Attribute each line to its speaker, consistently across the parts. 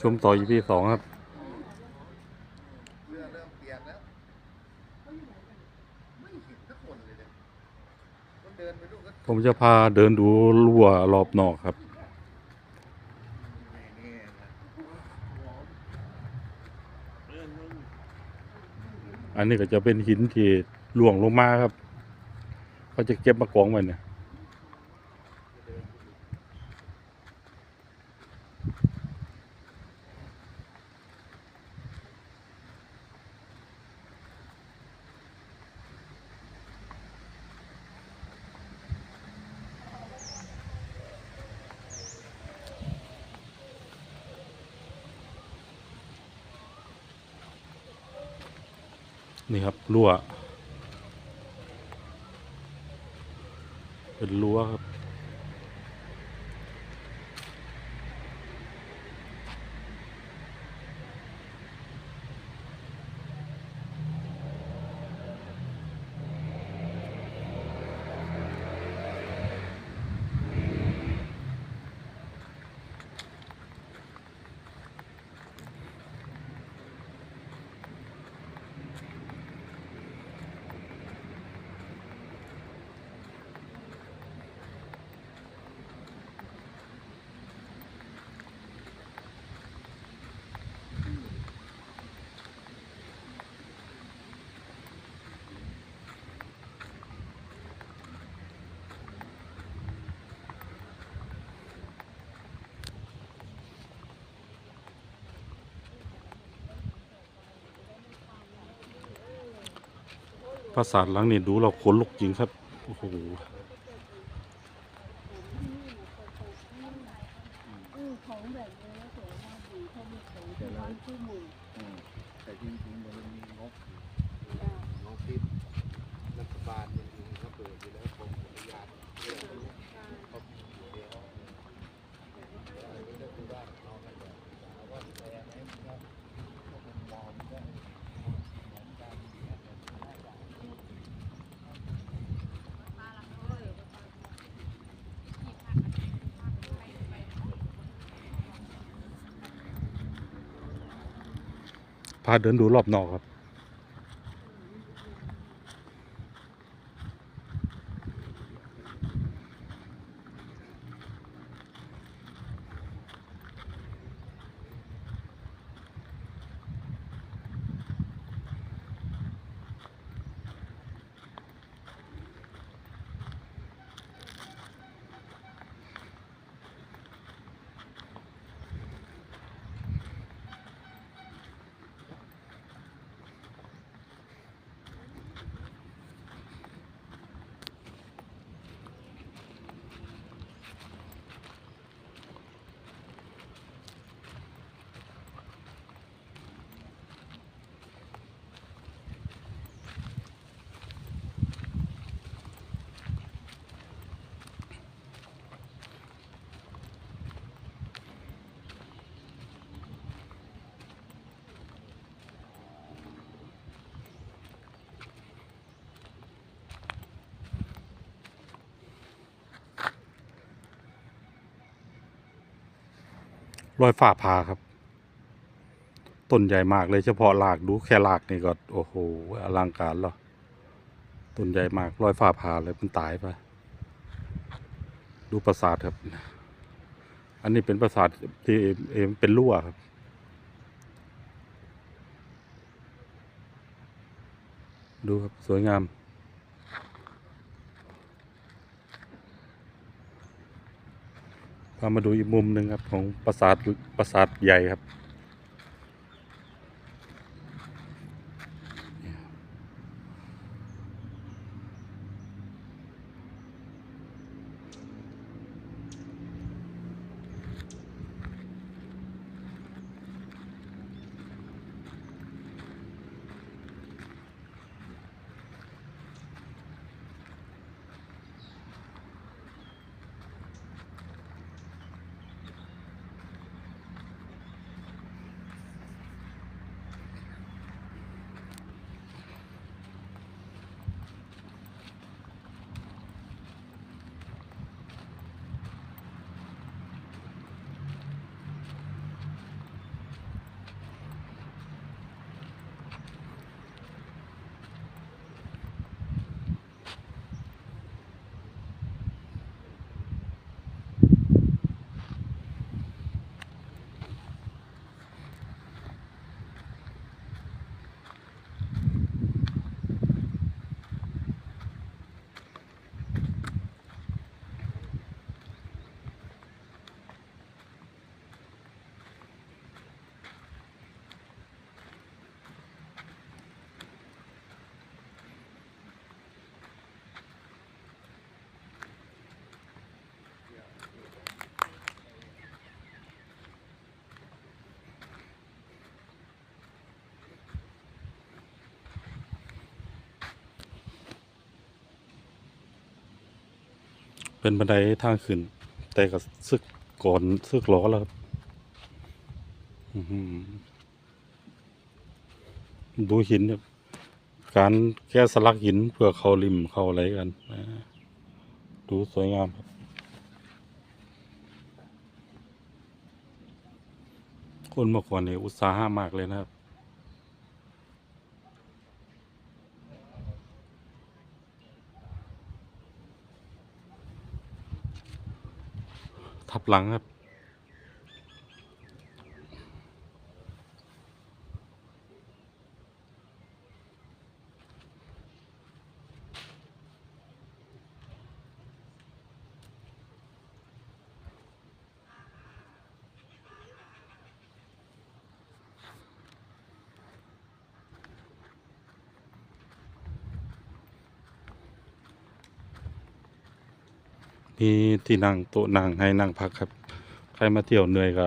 Speaker 1: ชมต่อ EP สองครับ
Speaker 2: เรือเริ่มเปลี่ยนแล้วไม่เห็นสักคนเลยเนี่ยมันเดินไปดูก็
Speaker 1: ผมจะพาเดินดูรั่วรอบนอกครับ อันนี้ก็จะเป็นหินที่หลวงลงมาครับ เขาจะเก็บมากองไว้เนี่ย นี่ครับรั่ว เป็นรั้วครับ ปราสาทหลังนี้ดูเราขนลุกจริงครับ โอ้โห
Speaker 3: อือของแบบนี้สวยมากดีเขามีของที่ร้านที่หมู่
Speaker 2: อืมแต่จริงๆมันมีงบอยู่
Speaker 3: อ่าง
Speaker 2: บที่รัฐบาลยังมีเขาเปิดอยู่แล้วกรมอุทยานเรื่องนี้เขามีอยู่แล้วอันนี้ก็คือว่าเอามาจากถามว่าแพงไหมมันก็ก็คงมองก็เหมือนกันเนี่ยแต่ไม่ได้
Speaker 1: พาเดินดูรอบนอกครับ รอยฝ่าผ่าครับ ต้นใหญ่มากเลยเฉพาะรากดูแค่รากนี่ก็โอ้โหอลังการแล้วต้นใหญ่มากรอยฝ่าผ่าเลยมันตายไปดูปราสาทครับ อันนี้เป็นปราสาทที่เอ็มเป็นรั่วครับดูครับ สวยงาม พามาดูอีกมุมหนึ่งครับของปราสาทปราสาทใหญ่ครับ
Speaker 2: เป็
Speaker 1: นบันไดทางขึ้น แต่ก็ซึกก่อนซึกล้อแล้วครับดูหินครับการแก้สลักหินเพื่อเข้าริมเข้าอะไรกันดูสวยงามครับคนเมื่อก่อนเนี่ยอุตสาหะมากเลยนะครับ ทับหลังครับ มีที่นั่งโต๊ะนั่งให้นั่งพักครับ ใครมาเที่ยวเหนื่อยก็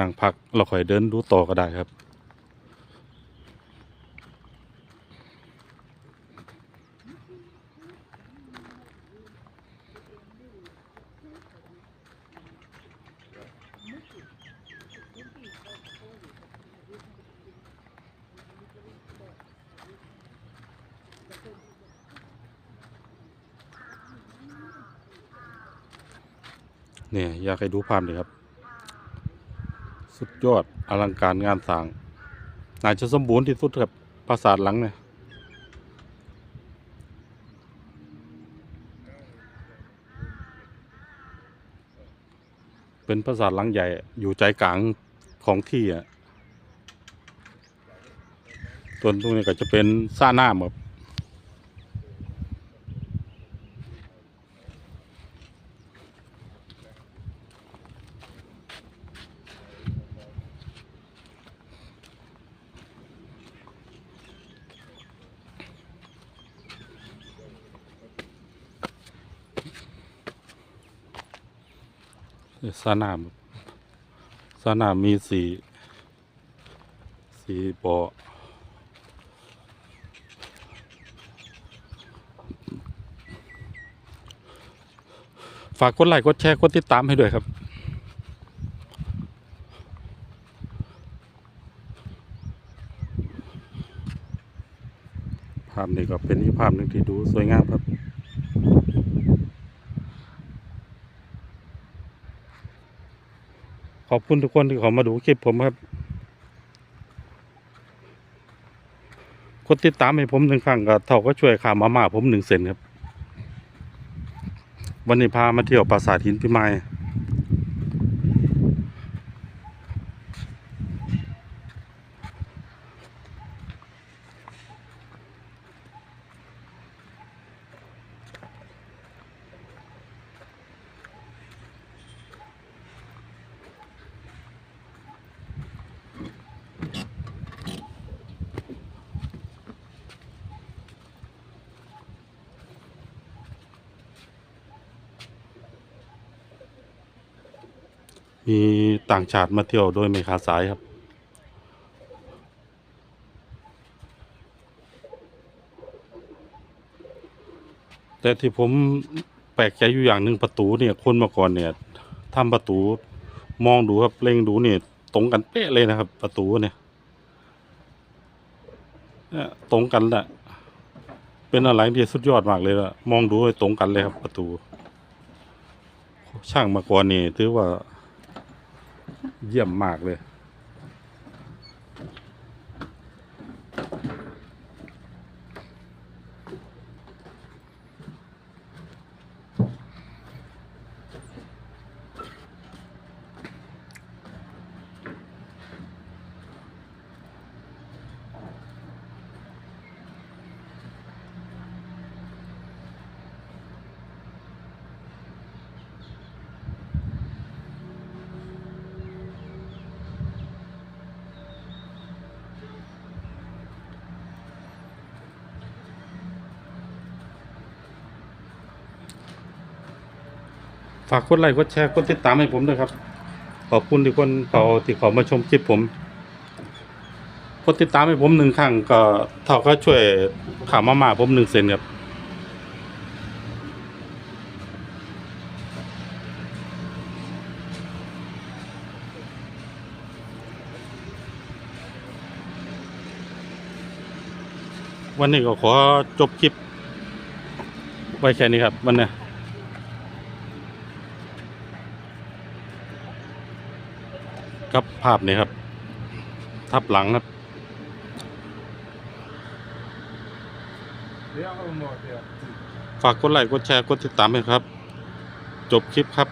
Speaker 1: นั่งพักเราค่อยเดินดูต่อก็ได้ครับ เนี่ยอยากให้ดูภาพเลยครับ สุดยอดอลังการงานสร้างน่าจะสมบูรณ์ที่สุดครับปราสาทหลังเนี่ยเป็นปราสาทหลังใหญ่อยู่ใจกลางของที่อะส่วนตรงนี้ก็จะเป็นซ่าหน้าครับ สนามสนามมีสี่สี่ปอฝากกดไลค์กดแชร์กดติดตามให้ด้วยครับภาพนี้ก็เป็นอีกภาพหนึ่งที่ดูสวยงามครับ ขอบคุณทุกคนที่เขามาดูคลิปผมครับกดติดตามให้ผมหนึ่งครั้งก็เท่าก็ช่วยข่ามาม่าผมหนึ่งเซนครับ วันนี้พามาเที่ยวปราสาทหินพิมาย มีต่างชาติมาเที่ยวโดยไม่ขาดสายครับ แต่ที่ผมแปลกใจอยู่อย่างหนึ่งประตูเนี่ยคนมาก่อนเนี่ยทำประตูมองดูครับเล็งดูเนี่ยตรงกันเป๊ะเลยนะครับ ประตูเนี่ยตรงกันแหละเป็นอะไรที่สุดยอดมากเลยละมองดูตรงกันเลยครับประตู ช่างมาก่อนนี่ถือว่า เยี่ยมมากเลย ฝากกดไลค์กดแชร์กดติดตามให้ผมด้วยครับ ขอบคุณทุกคนเขาที่เขามาชมคลิปผมกดติดตามให้ผมหนึ่งครั้งก็เท่าก็ช่วยข่าวมามาผมหนึ่งเซนครับวันนี้ก็ขอจบคลิป ไว้แค่นี้ครับ วันนี้ ครับภาพนี้ครับ ทับหลังครับฝากกดไลค์กดแชร์กดติดตามเลยครับ จบคลิปครับ